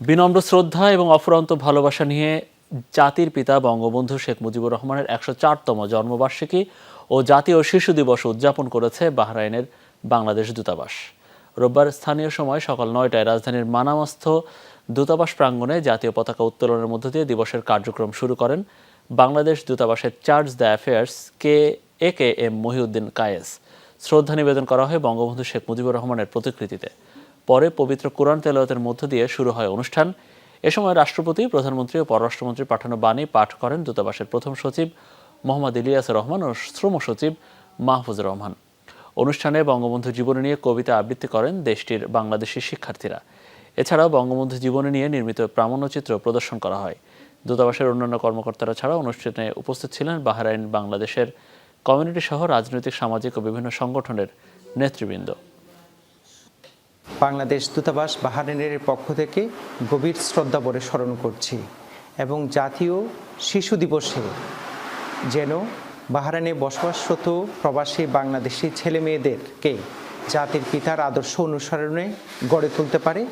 বিনম্র শ্রদ্ধা এবং অফুরন্ত ভালোবাসা নিয়ে জাতির পিতা বঙ্গবন্ধু শেখ মুজিবুর রহমানের একশো চারতম জন্মবার্ষিকী ও জাতীয় শিশু দিবস উদযাপন করেছে বাহরাইনের বাংলাদেশ দূতাবাস। রোববার স্থানীয় সময় সকাল নয়টায় রাজধানীর মানামস্থ দূতাবাস প্রাঙ্গণে জাতীয় পতাকা উত্তোলনের মধ্য দিয়ে দিবসের কার্যক্রম শুরু করেন বাংলাদেশ দূতাবাসের charge d' affaires K, A K M Mohiuddin Kayes. শ্রদ্ধা নিবেদন করা হয় বঙ্গবন্ধু শেখ মুজিবুর রহমানের প্রতিকৃতিতে। পরে পবিত্র কোরআন তেলাওয়াতের মধ্য দিয়ে শুরু হয় অনুষ্ঠান। এ সময় রাষ্ট্রপতি, প্রধানমন্ত্রী ও পররাষ্ট্রমন্ত্রী পাঠানো বাণী পাঠ করেন দূতাবাসের প্রথম সচিব মোহাম্মদ ইলিয়াস রহমান ও শ্রম সচিব মাহফুজ রহমান। অনুষ্ঠানে বঙ্গবন্ধু জীবনী নিয়ে কবিতা আবৃত্তি করেন দেশটির বাংলাদেশি শিক্ষার্থীরা। এছাড়াও বঙ্গবন্ধু জীবনী নিয়ে নির্মিত প্রামাণ্যচিত্র প্রদর্শন করা হয়। দূতাবাসের অন্যান্য কর্মকর্তারা ছাড়া অনুষ্ঠানে উপস্থিত ছিলেন বাহরাইন বাংলাদেশের কমিউনিটি সহ রাজনৈতিক, সামাজিক ও বিভিন্ন সংগঠনের নেতৃবৃন্দ। বাংলাদেশ দূতাবাস বাহারিনের পক্ষ থেকে গভীর শ্রদ্ধা ভরে স্মরণ করছি এবং জাতীয় শিশু দিবসে যেন বাহারানে বসবাসরত প্রবাসী বাংলাদেশি ছেলে মেয়েদেরকে জাতির পিতার আদর্শ অনুসরণে গড়ে তুলতে পারে।